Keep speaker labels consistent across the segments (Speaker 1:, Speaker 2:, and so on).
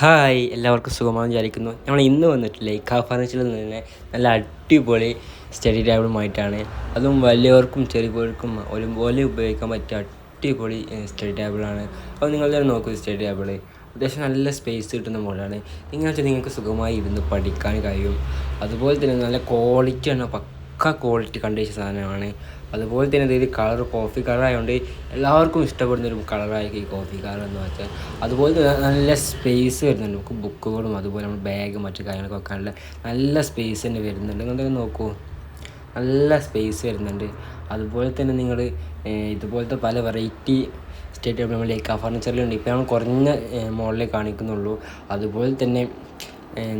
Speaker 1: Hi എല്ലാവർക്കും സുഖമാണെന്ന് വിചാരിക്കുന്നു. നമ്മൾ ഇന്ന് വന്നിട്ട് ലേഖ ഫർണിച്ചറിൽ നിന്ന് തന്നെ നല്ല അടിപൊളി സ്റ്റഡി ടേബിളുമായിട്ടാണ് അതും വലിയവർക്കും ചെറിയവർക്കും ഒരുപോലെ ഉപയോഗിക്കാൻ പറ്റിയ അടിപൊളി സ്റ്റഡി ടേബിളാണ് അപ്പോൾ നിങ്ങൾ തന്നെ നോക്കൂ സ്റ്റഡി ടേബിൾ അത്യാവശ്യം നല്ല സ്പേസ് കിട്ടുന്ന മോഡലാണ്. വെച്ചാൽ നിങ്ങൾക്ക് സുഖമായി ഇരുന്ന് പഠിക്കാൻ കഴിയും. അതുപോലെ തന്നെ നല്ല ക്വാളിറ്റിയാണ് പക്ക ക്വാളിറ്റി കണ്ടീഷൻ സാധനമാണ്. അതുപോലെ തന്നെ ഇത് കളർ കോഫി കളർ ആയതുകൊണ്ട് എല്ലാവർക്കും ഇഷ്ടപ്പെടുന്ന ഒരു കളറായിരിക്കും ഈ കോഫി കളർ എന്ന് വെച്ചാൽ. അതുപോലെ തന്നെ നല്ല സ്പേസ് വരുന്നുണ്ട്. നമുക്ക് ബുക്കുകളും അതുപോലെ നമ്മൾ ബാഗ് മറ്റു കാര്യങ്ങളൊക്കെ വെക്കാനുള്ള നല്ല സ്പേസ് തന്നെ വരുന്നുണ്ട്. നിങ്ങൾ നോക്കൂ. നല്ല സ്പേസ് വരുന്നുണ്ട്. അതുപോലെ തന്നെ നിങ്ങൾ ഇതുപോലത്തെ പല വെറൈറ്റി സ്റ്റേറ്റ് നമ്മൾ ഫർണിച്ചറിലുണ്ട് ഇപ്പോൾ നമ്മൾ കുറഞ്ഞ മോഡലേ കാണിക്കുന്നുള്ളൂ. അതുപോലെ തന്നെ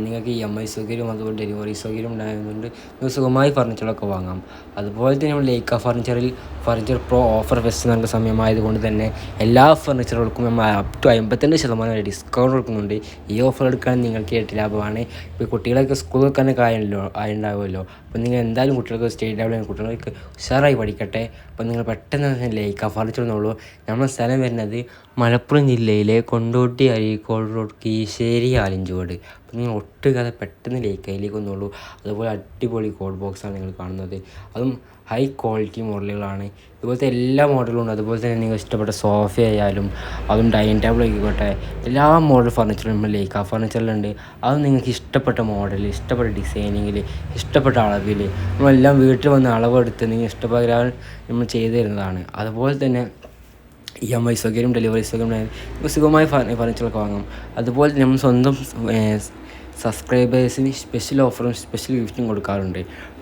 Speaker 1: നിങ്ങൾക്ക് ഇ എം ഐ സൗകര്യം അതുപോലെ ഡെലിവറി സൗകര്യം ഉണ്ടായതുകൊണ്ട് നിങ്ങൾക്ക് സുഖമായി ഫർണിച്ചറൊക്കെ വാങ്ങാം. അതുപോലെ തന്നെ നമ്മൾ ലേക്ക ഫർണിച്ചറിൽ ഫർണിച്ചർ പ്രോ ഓഫർ ഫെസ്റ്റ് നൽകുന്ന സമയമായതുകൊണ്ട് തന്നെ എല്ലാ ഫർണിച്ചറുകൾക്കും നമ്മൾ അപ് ടു അമ്പത്തിരണ്ട് ശതമാനം വരെ ഡിസ്കൗണ്ട് കൊടുക്കുന്നുണ്ട്. ഈ ഓഫർ എടുക്കാൻ നിങ്ങൾക്ക് എട്ട് ലാഭമാണ്. ഇപ്പോൾ കുട്ടികളൊക്കെ സ്കൂളിൽ തന്നെ കാര്യമല്ലോ ആയുണ്ടാവുമല്ലോ. അപ്പോൾ നിങ്ങൾ എന്തായാലും കുട്ടികൾക്ക് സ്റ്റേറ്റ് ലെവലിൽ കുട്ടികൾക്ക് ഉഷാറായി പഠിക്കട്ടെ. അപ്പോൾ നിങ്ങൾ പെട്ടെന്ന് ലേക്ക ഫർണിച്ചർ എന്നുള്ളൂ നമ്മുടെ സ്ഥലം വരുന്നത് മലപ്പുറം ജില്ലയിലെ കൊണ്ടോട്ടി അരീക്കോട് റോഡ് കീശ്ശേരി ആലഞ്ചുവോട്. അപ്പോൾ നിങ്ങൾ ഒട്ടുകാതെ പെട്ടെന്ന് ലേക്കയിലേക്ക് വന്നോളൂ അതുപോലെ അടിപൊളി കോഡ് ബോക്സാണ് നിങ്ങൾ കാണുന്നത്. അതും ഹൈ ക്വാളിറ്റി മോഡലുകളാണ് ഇതുപോലത്തെ എല്ലാ മോഡലും ഉണ്ട്. അതുപോലെ തന്നെ നിങ്ങൾ ഇഷ്ടപ്പെട്ട സോഫ ആയാലും അതും ഡൈനിങ് ടേബിൾ ആയിക്കോട്ടെ എല്ലാ മോഡൽ ഫർണിച്ചറും നമ്മൾ ലേക്ക ഫർണിച്ചറിലുണ്ട് അത് നിങ്ങൾക്ക് ഇഷ്ടപ്പെട്ട മോഡൽ ഇഷ്ടപ്പെട്ട ഡിസൈനിങ്ങിൽ ഇഷ്ടപ്പെട്ട അളവിൽ നമ്മളെല്ലാം വീട്ടിൽ വന്ന് അളവെടുത്ത് നിങ്ങൾ ഇഷ്ടപ്രകാരം നമ്മൾ ചെയ്തു തരുന്നതാണ്. അതുപോലെ തന്നെ ഇ എം ഐ സൗകര്യം ഡെലിവറി സൗകര്യം സുഖമായി ഫർണിച്ചറൊക്കെ വാങ്ങാം. അതുപോലെ നമ്മൾ സ്വന്തം സബ്സ്ക്രൈബേഴ്സിന് സ്പെഷ്യൽ ഓഫറും സ്പെഷ്യൽ ഗിഫ്റ്റും കൊടുക്കാറുണ്ട്.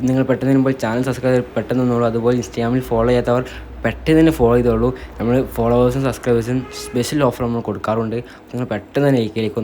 Speaker 1: നിങ്ങൾ പെട്ടെന്ന് വരുമ്പോൾ ചാനൽ സബ്സ്ക്രൈബ് പെട്ടെന്ന് തന്നോളൂ അതുപോലെ ഇൻസ്റ്റാഗ്രാമിൽ ഫോളോ ചെയ്യാത്തവർ പെട്ടെന്ന് തന്നെ ഫോളോ ചെയ്തോളൂ. നമ്മൾ ഫോളോവേഴ്സും സബ്സ്ക്രൈബേഴ്സും സ്പെഷ്യൽ ഓഫർ നമ്മൾ കൊടുക്കാറുണ്ട്. നിങ്ങൾ പെട്ടെന്ന് തന്നെ ലൈക്കിലേക്ക്